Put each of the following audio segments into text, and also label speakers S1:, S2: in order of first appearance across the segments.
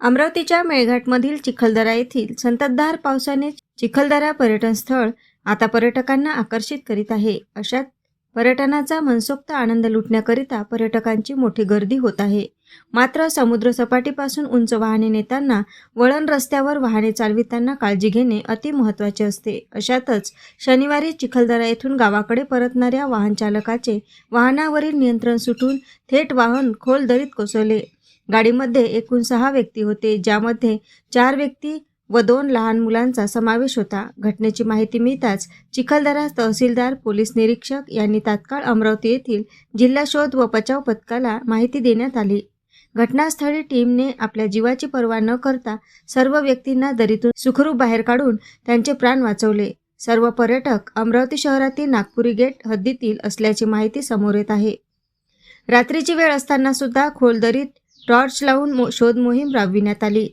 S1: अमरावतीच्या मेळघाटमधील चिखलदरा येथील संततधार पावसाने चिखलदरा पर्यटन स्थळ आता पर्यटकांना आकर्षित करीत आहे. अशात पर्यटनाचा मनसोक्त आनंद लुटण्याकरिता पर्यटकांची मोठी गर्दी होत आहे. मात्र समुद्र सपाटीपासून उंच वाहने नेताना वळण रस्त्यावर वाहने चालविताना काळजी घेणे अति महत्त्वाचे असते. अशातच शनिवारी चिखलदरा येथून गावाकडे परतणाऱ्या वाहनचालकाचे वाहनावरील नियंत्रण सुटून थेट वाहन खोल दरीत कोसळले. गाडीमध्ये एकूण सहा व्यक्ती होते ज्यामध्ये चार व्यक्ती व दोन लहान मुलांचा समावेश होता. घटनेची माहिती मिळताच चिखलदरा तहसीलदार पोलीस निरीक्षक यांनी तात्काळ अमरावती येथील जिल्हा शोध व बचाव पथकाला माहिती देण्यात आली. घटनास्थळी टीमने आपल्या जीवाची पर्वा न करता सर्व व्यक्तींना दरीतून सुखरूप बाहेर काढून त्यांचे प्राण वाचवले. सर्व पर्यटक अमरावती शहरातील नागपुरी गेट हद्दीतील असल्याची माहिती समोर येत आहे. रात्रीची वेळ असताना सुद्धा खोलदरीत टॉर्च लावून मो शोध मोहीम राबविण्यात आली.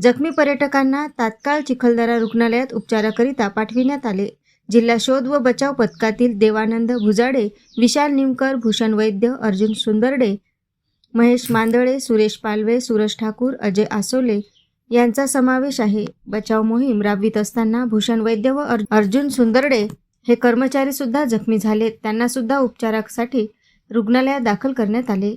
S1: जखमी पर्यटकांना तात्काळ चिखलदरा रुग्णालयात उपचाराकरिता पाठविण्यात आले. जिल्हा शोध व बचाव पथकातील देवानंद भुजाडे विशाल निमकर भूषण वैद्य अर्जुन सुंदरडे महेश मांदळे सुरेश पालवे सुरेश ठाकूर अजय आसोले यांचा समावेश आहे. बचाव मोहीम राबवित असताना भूषण वैद्य व अर्- अर्जुन सुंदरडे हे कर्मचारी सुद्धा जखमी झाले. त्यांना सुद्धा उपचारासाठी रुग्णालयात दाखल करण्यात आले.